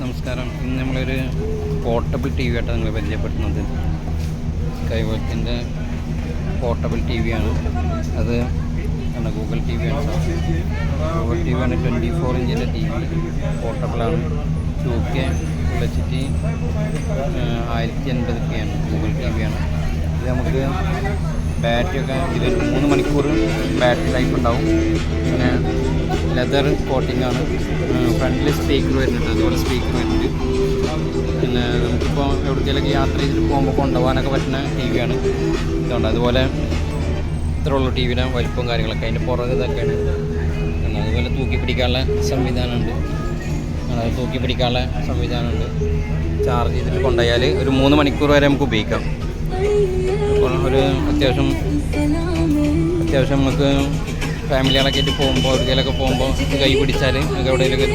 നമസ്കാരം. ഇന്ന് നമ്മളൊരു പോർട്ടബിൾ ടി വി ആയിട്ടാണ് നിങ്ങൾ പരിചയപ്പെടുത്തുന്നത്. സ്കൈവർക്കിന്റെ പോർട്ടബിൾ ടി വി ആണ്. അത് ആണ് ഗൂഗിൾ ടി ആണ് ഗൂഗിൾ ടി വി ആണ് ട്വന്റി ഫോർ ഇഞ്ചിന്റെ T V പോർട്ടബിളാണ് two K full H T ആയിരത്തി എൺപത് കെ ആണ് ഗൂഗിൾ ടി ആണ്. ഇത് നമുക്ക് ബാറ്ററിയൊക്കെ ഇതിൽ മൂന്ന് മണിക്കൂർ ബാറ്ററി ലൈഫ് ഉണ്ടാവും. പിന്നെ ലെതർ കോട്ടിംഗ് ആണ്. ഫ്രണ്ടിൽ സ്പീക്കർ വരുന്നുണ്ട്. അതുപോലെ സ്പീക്കർ വരുന്നുണ്ട്. പിന്നെ നമുക്കിപ്പോൾ എവിടേക്കെങ്കിലൊക്കെ യാത്ര ചെയ്തിട്ട് പോകുമ്പോൾ കൊണ്ടുപോകാനൊക്കെ പറ്റുന്ന ടി വിയാണ് ഇതുകൊണ്ട് അതുപോലെ ഇത്ര ഉള്ള ടി വിയുടെ വലിപ്പവും കാര്യങ്ങളൊക്കെ. അതിന്റെ പുറകെ ഇതൊക്കെയാണ്. പിന്നെ അതുപോലെ തൂക്കി പിടിക്കാനുള്ള സംവിധാനമുണ്ട്. അത് തൂക്കി പിടിക്കാനുള്ള സംവിധാനമുണ്ട്. ചാർജ് ചെയ്തിട്ട് കൊണ്ടുപോയാൽ ഒരു മൂന്ന് മണിക്കൂർ വരെ നമുക്ക് ഉപയോഗിക്കാം. ഒരു അത്യാവശ്യം അത്യാവശ്യം നമുക്ക് ഫാമിലികളൊക്കെ ആയിട്ട് പോകുമ്പോൾ എവിടെയെങ്കിലൊക്കെ പോകുമ്പോൾ കൈ പിടിച്ചാൽ നമുക്ക് എവിടെയെങ്കിലൊക്കെ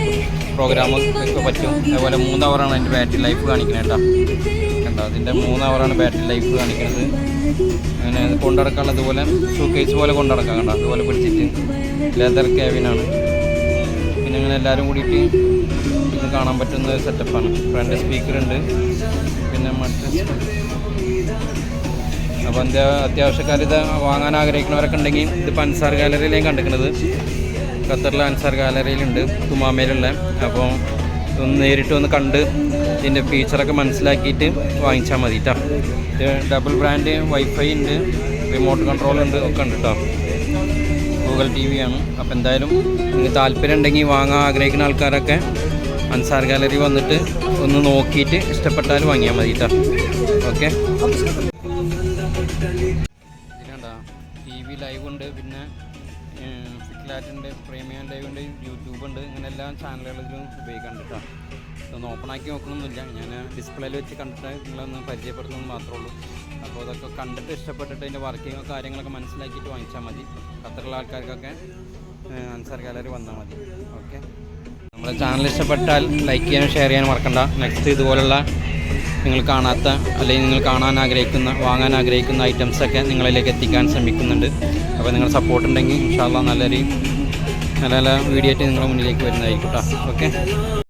പ്രോഗ്രാം ഒക്കെ പറ്റും. അതുപോലെ മൂന്ന് അവറാണ് അതിന്റെ ബാറ്ററി ലൈഫ് കാണിക്കുന്നത് കേട്ടോ. കണ്ടോ? അതിന്റെ മൂന്ന് അവറാണ് ബാറ്ററി ലൈഫ് കാണിക്കുന്നത് അങ്ങനെ കൊണ്ടു അതുപോലെ ഷൂക്കേസ് പോലെ കൊണ്ടു കേട്ടോ കണ്ടോ? അതുപോലെ പിടിച്ചിട്ട്. ലെതർ ക്യാബിനാണ് പിന്നെ ഇങ്ങനെ എല്ലാവരും കൂടിയിട്ട് ഇന്ന് കാണാൻ പറ്റുന്ന സെറ്റപ്പാണ് ഫ്രണ്ട് സ്പീക്കർ ഉണ്ട്. പിന്നെ മറ്റ് അപ്പോൾ എന്താ അത്യാവശ്യക്കാർ ഇത് വാങ്ങാൻ ആഗ്രഹിക്കുന്നവരൊക്കെ ഉണ്ടെങ്കിൽ ഇതിപ്പോൾ അൻസാർ ഗാലറിയിലാണ് കണ്ടിരിക്കുന്നത്. ഖത്തറിലെ അൻസാർ ഗാലറിയിലുണ്ട് തുമാമയിലുള്ള അപ്പോൾ ഒന്ന് നേരിട്ട് ഒന്ന് കണ്ട് ഇതിന്റെ ഫീച്ചറൊക്കെ മനസ്സിലാക്കിയിട്ട് വാങ്ങിച്ചാൽ മതി കേട്ടോ ഇത് ഡബിൾ ബ്രാൻഡ് വൈഫൈ ഉണ്ട് റിമോട്ട് കൺട്രോൾ ഉണ്ട് ഒക്കെ ഉണ്ട് കേട്ടോ ഗൂഗിൾ ടി വി ആണ്. അപ്പോൾ എന്തായാലും നിങ്ങൾക്ക് താല്പര്യം ഉണ്ടെങ്കിൽ വാങ്ങാൻ ആഗ്രഹിക്കുന്ന ആൾക്കാരൊക്കെ അൻസാർ ഗാലറി വന്നിട്ട് ഒന്ന് നോക്കിയിട്ട് ഇഷ്ടപ്പെട്ടാൽ വാങ്ങിയാൽ മതി കേട്ടോ ഓക്കെ? ടി വി ലൈവ് ഉണ്ട് പിന്നെ ഫിറ്റ്ലാറ്റുണ്ട് പ്രീമിയം ലൈവ് ഉണ്ട് യൂട്യൂബ് ഉണ്ട് ഇങ്ങനെ എല്ലാ ചാനലുകളിലും ഉപയോഗിക്കാണ്ട് കേട്ടോ ഇതൊന്ന് ഓപ്പൺ ആക്കി നോക്കണമെന്നില്ല ഞാൻ ഡിസ്പ്ലേയിൽ വെച്ച് കണ്ടിട്ട് നിങ്ങളൊന്ന് പരിചയപ്പെടുത്തുന്നത് മാത്രമേ ഉള്ളൂ. അപ്പോൾ അതൊക്കെ കണ്ടിട്ട് ഇഷ്ടപ്പെട്ടിട്ട് അതിന്റെ വർക്കിങ്ങോ കാര്യങ്ങളൊക്കെ മനസ്സിലാക്കിയിട്ട് വാങ്ങിച്ചാൽ മതി. അത്രയുള്ള ആൾക്കാർക്കൊക്കെ അൻസാർ ഗാലറി വന്നാൽ മതി. ഓക്കെ നമ്മുടെ ചാനൽ ഇഷ്ടപ്പെട്ടാൽ ലൈക്ക് ചെയ്യാനും ഷെയർ ചെയ്യാനും മറക്കണ്ട. നെക്സ്റ്റ് ഇതുപോലുള്ള നിങ്ങൾ കാണാത്ത അല്ലെങ്കിൽ നിങ്ങൾ കാണാൻ ആഗ്രഹിക്കുന്ന വാങ്ങാൻ ആഗ്രഹിക്കുന്ന ഐറ്റംസൊക്കെ നിങ്ങളിലേക്ക് എത്തിക്കാൻ ശ്രമിക്കുന്നുണ്ട്. അപ്പോൾ നിങ്ങൾ സപ്പോർട്ട് ഉണ്ടെങ്കിൽ ഇൻഷാല്ല നല്ലൊരു നല്ല നല്ല വീഡിയോ ആയിട്ട് നിങ്ങളുടെ മുന്നിലേക്ക് വരുന്നതായിരിക്കും കേട്ടോ ഓക്കെ